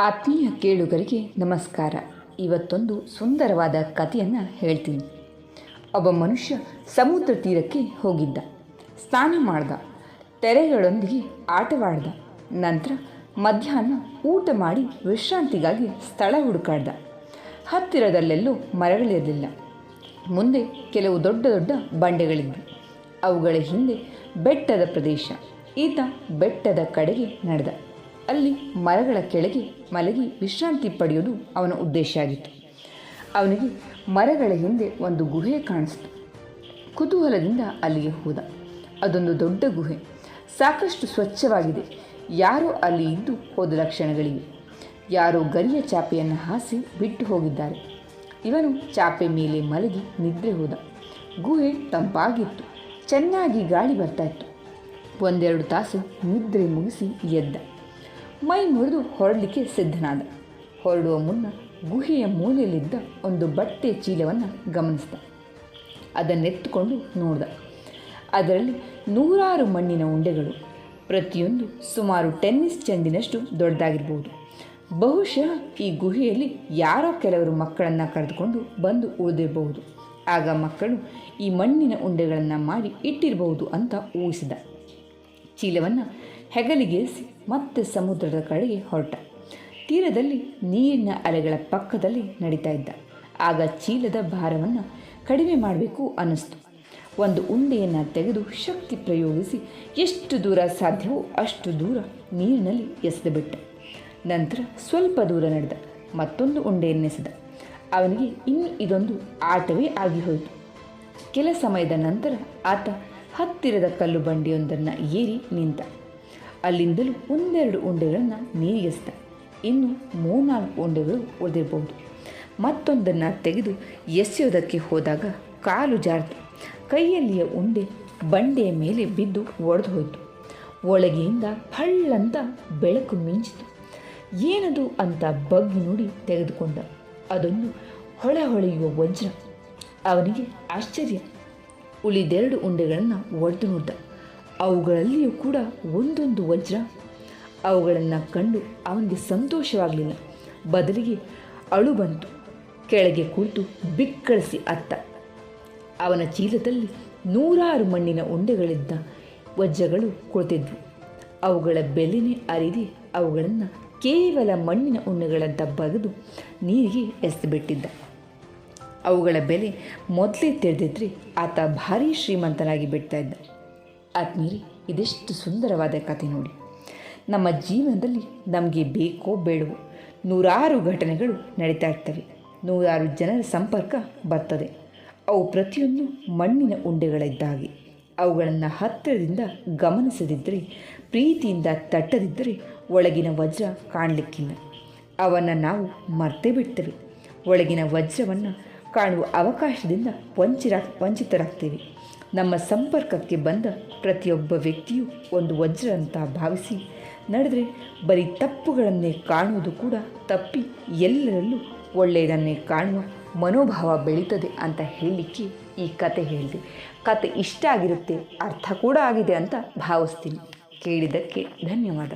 ಆತ್ಮೀಯ ಕೇಳುಗರಿಗೆ ನಮಸ್ಕಾರ. ಇವತ್ತೊಂದು ಸುಂದರವಾದ ಕಥೆಯನ್ನು ಹೇಳ್ತೀನಿ. ಒಬ್ಬ ಮನುಷ್ಯ ಸಮುದ್ರ ತೀರಕ್ಕೆ ಹೋಗಿದ್ದ. ಸ್ನಾನ ಮಾಡ್ದ. ತೆರೆಗಳೊಂದಿಗೆ ಆಟವಾಡ್ದ. ನಂತರ ಮಧ್ಯಾಹ್ನ ಊಟ ಮಾಡಿ ವಿಶ್ರಾಂತಿಗಾಗಿ ಸ್ಥಳ ಹುಡುಕಾಡ್ದ. ಹತ್ತಿರದಲ್ಲೆಲ್ಲೂ ಮರಗಳಿರಲಿಲ್ಲ. ಮುಂದೆ ಕೆಲವು ದೊಡ್ಡ ದೊಡ್ಡ ಬಂಡೆಗಳಿದ್ದವು ಅವುಗಳ ಹಿಂದೆ ಬೆಟ್ಟದ ಪ್ರದೇಶ. ಈತ ಬೆಟ್ಟದ ಕಡೆಗೆ ನಡೆದ. ಅಲ್ಲಿ ಮರಗಳ ಕೆಳಗೆ ಮಲಗಿ ವಿಶ್ರಾಂತಿ ಪಡೆಯುವುದು ಅವನ ಉದ್ದೇಶ ಆಗಿತ್ತು. ಅವನಿಗೆ ಮರಗಳ ಹಿಂದೆ ಒಂದು ಗುಹೆ ಕಾಣಿಸ್ತು. ಕುತೂಹಲದಿಂದ ಅಲ್ಲಿಗೆ ಹೋದ. ಅದೊಂದು ದೊಡ್ಡ ಗುಹೆ. ಸಾಕಷ್ಟು ಸ್ವಚ್ಛವಾಗಿದೆ. ಯಾರೋ ಅಲ್ಲಿ ಇದ್ದು ಹೋದ ಲಕ್ಷಣಗಳಿವೆ. ಯಾರೋ ಗರಿಯ ಚಾಪೆಯನ್ನು ಹಾಸಿ ಬಿಟ್ಟು ಹೋಗಿದ್ದಾರೆ. ಇವನು ಚಾಪೆ ಮೇಲೆ ಮಲಗಿ ನಿದ್ರೆ ಹೋದ. ಗುಹೆ ತಂಪಾಗಿತ್ತು. ಚೆನ್ನಾಗಿ ಗಾಳಿ ಬರ್ತಾ ಇತ್ತು. ಒಂದೆರಡು ತಾಸು ನಿದ್ರೆ ಮುಗಿಸಿ ಎದ್ದ. ಮೈ ಮುರಿದು ಹೊರಡಲಿಕ್ಕೆ ಸಿದ್ಧನಾದ. ಹೊರಡುವ ಮುನ್ನ ಗುಹೆಯ ಮೂಲೆಯಲ್ಲಿದ್ದ ಒಂದು ಬಟ್ಟೆ ಚೀಲವನ್ನು ಗಮನಿಸಿದ. ಅದನ್ನೆತ್ತುಕೊಂಡು ನೋಡಿದ. ಅದರಲ್ಲಿ ನೂರಾರು ಮಣ್ಣಿನ ಉಂಡೆಗಳು, ಪ್ರತಿಯೊಂದು ಸುಮಾರು ಟೆನ್ನಿಸ್ ಚೆಂಡಿನಷ್ಟು ದೊಡ್ಡದಾಗಿರ್ಬೋದು. ಬಹುಶಃ ಈ ಗುಹೆಯಲ್ಲಿ ಯಾರೋ ಕೆಲವರು ಮಕ್ಕಳನ್ನು ಕರೆದುಕೊಂಡು ಬಂದು ಉಳಿದಿರಬಹುದು. ಆಗ ಮಕ್ಕಳು ಈ ಮಣ್ಣಿನ ಉಂಡೆಗಳನ್ನು ಮಾಡಿ ಇಟ್ಟಿರಬಹುದು ಅಂತ ಊಹಿಸಿದ. ಚೀಲವನ್ನು ಹೆಗಲಿಗೇರಿಸಿ ಮತ್ತೆ ಸಮುದ್ರದ ಕಡೆಗೆ ಹೊರಟ. ತೀರದಲ್ಲಿ ನೀರಿನ ಅಲೆಗಳ ಪಕ್ಕದಲ್ಲಿ ನಡೀತಾ ಇದ್ದ. ಆಗ ಚೀಲದ ಭಾರವನ್ನು ಕಡಿಮೆ ಮಾಡಬೇಕು ಅನ್ನಿಸ್ತು. ಒಂದು ಉಂಡೆಯನ್ನು ತೆಗೆದು ಶಕ್ತಿ ಪ್ರಯೋಗಿಸಿ ಎಷ್ಟು ದೂರ ಸಾಧ್ಯವೋ ಅಷ್ಟು ದೂರ ನೀರಿನಲ್ಲಿ ಎಸೆದು ಬಿಟ್ಟ. ನಂತರ ಸ್ವಲ್ಪ ದೂರ ನಡೆದ. ಮತ್ತೊಂದು ಉಂಡೆಯನ್ನೆಸೆದ ಅವನಿಗೆ ಇನ್ನು ಇದೊಂದು ಆಟವೇ ಆಗಿ ಹೋಯಿತು. ಕೆಲ ಸಮಯದ ನಂತರ ಆತ ಹತ್ತಿರದ ಕಲ್ಲು ಬಂಡಿಯೊಂದನ್ನು ಏರಿ ನಿಂತ. ಅಲ್ಲಿಂದಲೂ ಒಂದೆರಡು ಉಂಡೆಗಳನ್ನು ನೀರಿಗೆಸ್ತ. ಇನ್ನು ಮೂರ್ನಾಲ್ಕು ಉಂಡೆಗಳು ಉಳಿದಿರಬಹುದು ಮತ್ತೊಂದನ್ನು ತೆಗೆದು ಎಸೆಯೋದಕ್ಕೆ ಹೋದಾಗ ಕಾಲು ಜಾರಿತು ಕೈಯಲ್ಲಿಯ ಉಂಡೆ ಬಂಡೆಯ ಮೇಲೆ ಬಿದ್ದು ಒಡೆದು ಹೋಯಿತು. ಒಳಗೆಯಿಂದ ಹಳ್ಳಂತ ಬೆಳಕು ಮಿಂಚಿತು. ಏನದು ಅಂತ ಬಗ್ಗಿ ನೋಡಿ ತೆಗೆದುಕೊಂಡ. ಅದೊಂದು ಹೊಳೆ ಹೊಳೆಯುವ ವಜ್ರ. ಅವನಿಗೆ ಆಶ್ಚರ್ಯ. ಉಳಿದೆರಡು ಉಂಡೆಗಳನ್ನು ಒಡೆದು ನೋಡ್ದ. ಅವುಗಳಲ್ಲಿಯೂ ಕೂಡ ಒಂದೊಂದು ವಜ್ರ. ಅವುಗಳನ್ನು ಕಂಡು ಅವನಿಗೆ ಸಂತೋಷವಾಗಲಿಲ್ಲ. ಬದಲಿಗೆ ಅಳು ಬಂತು. ಕೆಳಗೆ ಕುಳಿತು ಬಿಕ್ಕಳಿಸಿ ಅತ್ತ. ಅವನ ಚೀಲದಲ್ಲಿ ನೂರಾರು ಮಣ್ಣಿನ ಉಂಡೆಗಳಿದ್ದ ವಜ್ರಗಳು ಕುಳಿತಿದ್ವು. ಅವುಗಳ ಬೆಲೆನೇ ಅರಿದೆ ಅವುಗಳನ್ನು ಕೇವಲ ಮಣ್ಣಿನ ಉಂಡೆಗಳಂತ ಬಗೆದು ನೀರಿಗೆ ಎಸೆದುಬಿಟ್ಟಿದ್ದ ಅವುಗಳ ಬೆಲೆ ಮೊದಲೇ ತಿಳಿದಿದ್ರೆ. ಆತ ಭಾರೀ ಶ್ರೀಮಂತನಾಗಿ ಬಿಡ್ತಾ ಇದ್ದ. ಆತ್ಮೀರಿ ಇದೆಷ್ಟು ಸುಂದರವಾದ ಕಥೆ ನೋಡಿ. ನಮ್ಮ ಜೀವನದಲ್ಲಿ ನಮಗೆ ಬೇಕೋ ಬೇಡವೋ ನೂರಾರು ಘಟನೆಗಳು ನಡೀತಾ ಇರ್ತವೆ. ನೂರಾರು ಜನರ ಸಂಪರ್ಕ ಬರ್ತದೆ. ಅವು ಪ್ರತಿಯೊಂದು ಮಣ್ಣಿನ ಉಂಡೆಗಳಿದ್ದಾಗಿ. ಅವುಗಳನ್ನು ಹತ್ತಿರದಿಂದ ಗಮನಿಸದಿದ್ದರೆ ಪ್ರೀತಿಯಿಂದ ತಟ್ಟದಿದ್ದರೆ ಒಳಗಿನ ವಜ್ರ ಕಾಣಲಿಕ್ಕಿಲ್ಲ. ಅವನ್ನು ನಾವು ಮರ್ತೇ ಬಿಡ್ತೇವೆ. ಒಳಗಿನ ವಜ್ರವನ್ನು ಕಾಣುವ ಅವಕಾಶದಿಂದ ವಂಚಿರ, ವಂಚಿತರಾಗ್ತೇವೆ. ನಮ್ಮ ಸಂಪರ್ಕಕ್ಕೆ ಬಂದ ಪ್ರತಿಯೊಬ್ಬ ವ್ಯಕ್ತಿಯು ಒಂದು ವಜ್ರ ಅಂತ ಭಾವಿಸಿ, ನಡೆದರೆ ಬರೀ ತಪ್ಪುಗಳನ್ನೇ ಕಾಣುವುದು ಕೂಡ ತಪ್ಪಿ ಎಲ್ಲರಲ್ಲೂ ಒಳ್ಳೆಯದನ್ನೇ ಕಾಣುವ ಮನೋಭಾವ ಬೆಳೀತದೆ ಅಂತ ಹೇಳಲಿಕ್ಕೆ ಈ ಕತೆ ಹೇಳಿದೆ. ಕತೆ ಇಷ್ಟ ಆಗಿರುತ್ತೆ, ಅರ್ಥ ಕೂಡ ಆಗಿದೆ ಅಂತ ಭಾವಿಸ್ತೀನಿ. ಕೇಳಿದ್ದಕ್ಕೆ ಧನ್ಯವಾದ.